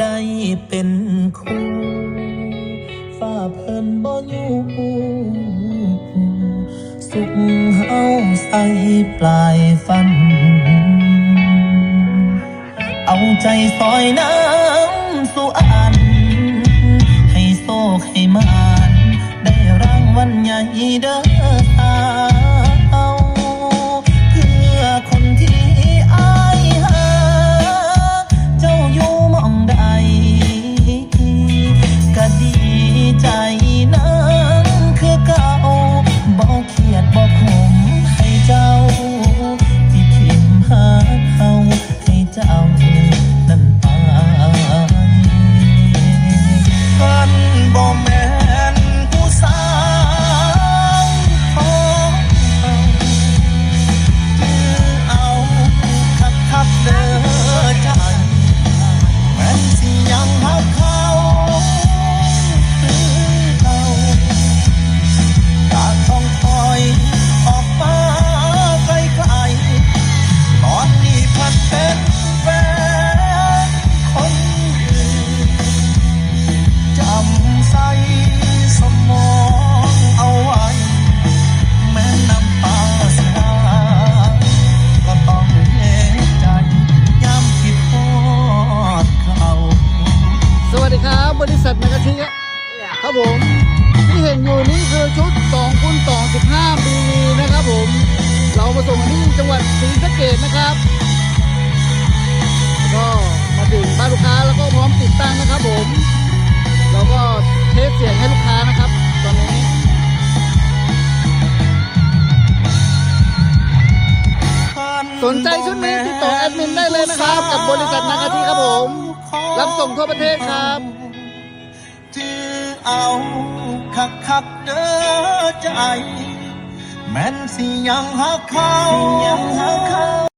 ได้เป็นคู่ฝ้าเพิ่นบ่อยู่สุขเฮาใส่ปลายฟัน เอาใจซอยน้ำสู่อัน ให้โซกให้มาน ได้รางวัลใหญ่เด้อ มาส่งที่จังหวัดศรีสะเกษนะครับ ก็มาถึงบ้านลูกค้าแล้วก็พร้อมติดตั้งนะครับผมเราก็เทสเสียงให้ลูกค้านะครับ ตอนนี้สนใจชุดนี้ติดต่อแอดมินได้เลยนะครับ กับบริษัทนากาชิครับผม รับส่งทั่วประเทศครับจือเอาคักคักเด้อใจ แม่นสิยังหักเขายังหักเขา